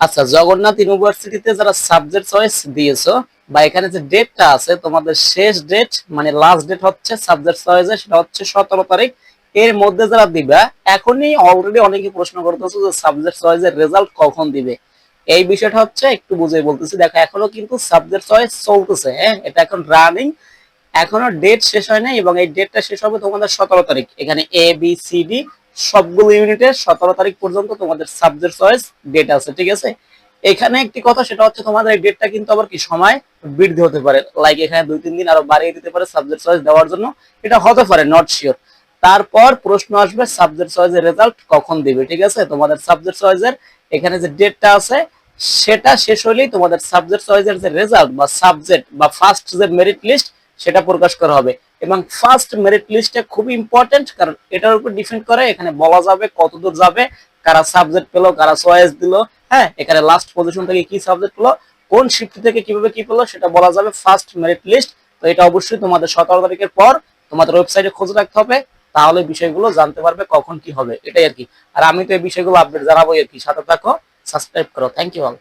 আচ্ছা জগন্নাথ ইউনিভার্সিটিতে যারা সাবজেক্ট চয়েস দিয়েছ বা এখানে যে ডেটটা আছে, তোমাদের শেষ ডেট মানে লাস্ট ডেট হচ্ছে সাবজেক্ট চয়েসের সেটা হচ্ছে সতেরো তারিখ। এর মধ্যে যারা দিবা, এখনই অলরেডি অনেকে প্রশ্ন করতেছে যে সাবজেক্ট চয়েসের রেজাল্ট কখন দিবে। এই বিষয়টা হচ্ছে একটু বুঝে বলতেছি। দেখো, এখনও কিন্তু সাবজেক্ট চয়েস চলতেছে হ্যাঁ? এটা এখন রানিং এখনও ডেট শেষ হয় নাই এবং এই ডেটটা শেষ হবে তোমাদের সতেরো তারিখ। এখানে এ বি সি ডি সবগুলো ইউনিটের সতেরো তারিখ পর্যন্ত তোমাদের সাবজেক্ট চয়েস ডেট আছে, ঠিক আছে? এখানে একটি কথা, সেটা হচ্ছে তোমাদের এই ডেটটা কিন্তু আবার কি সময় বৃদ্ধি হতে পারে। লাইক এখানে দুই, তিন দিন আরও বাড়িয়ে দিতে পারে সাবজেক্ট চয়েস দেওয়ার জন্য। এটা হতে পারে নট শিওর তারপর প্রশ্ন আসবে সাবজেক্ট চয়েসের রেজাল্ট কখন দিবে, ঠিক আছে? তোমাদের সাবজেক্ট চয়েসের এখানে যে ডেটটা আছে, সেটা শেষ হলেই তোমাদের সাবজেক্ট চয়েসের যে রেজাল্ট বা সাবজেক্ট বা ফার্স্ট যে মেরিট লিস্ট সেটা প্রকাশ করা হবে। এবং ফার্স্ট মেরিট লিস্টটা খুব ইম্পর্টেন্ট কারণ এটার উপর ডিপেন্ড করে এখানে বলা যাবে কতদূর যাবে, কারা সাবজেক্ট পেল, কারা চয়েস দিল হ্যাঁ? এখানে লাস্ট পজিশন থেকে কি সাবজেক্ট পেল, কোন শিফট থেকে কীভাবে কি পেল, সেটা বলা যাবে ফার্স্ট মেরিট লিস্ট তো এটা অবশ্যই তোমাদের সতেরো তারিখের পর তোমাদের ওয়েবসাইটে খোঁজ রাখতে হবে, তাহলে বিষয়গুলো জানতে পারবে কখন কি হবে, এটাই আর কি। আর আমি তো এই বিষয়গুলো আপডেট জানাব আর কি, সাথে থাকো সাবস্ক্রাইব করো। Thank you all